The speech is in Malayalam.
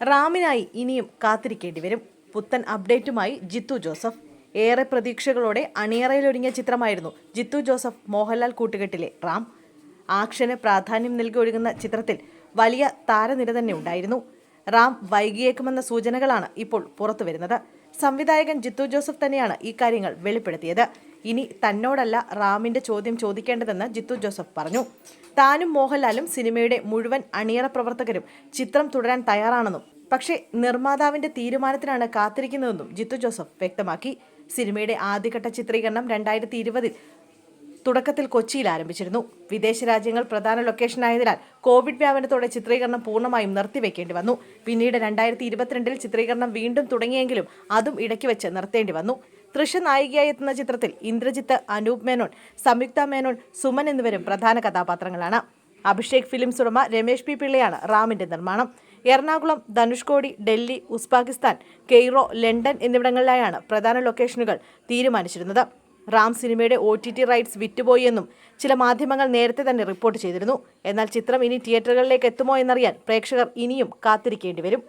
റാമിനായി ഇനിയും കാത്തിരിക്കേണ്ടി വരും പുത്തൻ അപ്ഡേറ്റുമായി ജിത്തു ജോസഫ്. ഏറെ പ്രതീക്ഷകളോടെ അണിയറയിലൊരുങ്ങിയ ചിത്രമായിരുന്നു ജിത്തു ജോസഫ് മോഹൻലാൽ കൂട്ടുകെട്ടിലെ റാം. ആക്ഷന് പ്രാധാന്യം നൽകി ഒഴുകുന്ന ചിത്രത്തിൽ വലിയ താരനിര തന്നെ ഉണ്ടായിരുന്നു. റാം വൈകിയേക്കുമെന്ന സൂചനകളാണ് ഇപ്പോൾ പുറത്തുവരുന്നത്. സംവിധായകൻ ജിത്തു ജോസഫ് തന്നെയാണ് ഈ കാര്യങ്ങൾ വെളിപ്പെടുത്തിയത്. ഇനി തന്നോടല്ല റാമിന്റെ ചോദ്യം ചോദിക്കേണ്ടതെന്ന് ജിത്തു ജോസഫ് പറഞ്ഞു. താനും മോഹൻലാലും സിനിമയുടെ മുഴുവൻ അണിയറ പ്രവർത്തകരും ചിത്രം തുടരാൻ തയ്യാറാണെന്നും പക്ഷേ നിർമ്മാതാവിന്റെ തീരുമാനത്തിനാണ് കാത്തിരിക്കുന്നതെന്നും ജിത്തു ജോസഫ് വ്യക്തമാക്കി. സിനിമയുടെ ആദ്യഘട്ട ചിത്രീകരണം രണ്ടായിരത്തി ഇരുപതിൽ തുടക്കത്തിൽ കൊച്ചിയിൽ ആരംഭിച്ചിരുന്നു. വിദേശ രാജ്യങ്ങൾ പ്രധാന ലൊക്കേഷനായതിനാൽ കോവിഡ് വ്യാപനത്തോടെ ചിത്രീകരണം പൂർണമായും നിർത്തിവെക്കേണ്ടി വന്നു. പിന്നീട് രണ്ടായിരത്തി ഇരുപത്തിരണ്ടിൽ ചിത്രീകരണം വീണ്ടും തുടങ്ങിയെങ്കിലും അതും ഇടയ്ക്ക് വെച്ച് നിർത്തേണ്ടി വന്നു. തൃശ നായികയായി എത്തുന്ന ചിത്രത്തിൽ ഇന്ദ്രജിത്ത് അനൂപ് മേനോൻ സംയുക്ത മേനോൻ സുമൻ എന്നിവരും പ്രധാന കഥാപാത്രങ്ങളാണ്. അഭിഷേക് ഫിലിംസ് ഉടമ രമേഷ് പി പിള്ളയാണ് റാമിന്റെ നിർമ്മാണം. Ernakulam Dhanushkodi Delhi Uzbekistan Cairo London എന്നിവിടങ്ങളിലായാണ് പ്രധാന ലൊക്കേഷനുകൾ തീരുമാനിച്ചിരുന്നത്. റാം സിനിമയുടെ ഒ ടി ടി റൈറ്റ്സ് വിറ്റുപോയി എന്നും ചില മാധ്യമങ്ങൾ നേരത്തെ തന്നെ റിപ്പോർട്ട് ചെയ്തിരുന്നു. എന്നാൽ ചിത്രം ഇനി തിയേറ്ററുകളിലേക്ക് എത്തുമോ എന്നറിയാൻ പ്രേക്ഷകർ ഇനിയും കാത്തിരിക്കേണ്ടി വരും.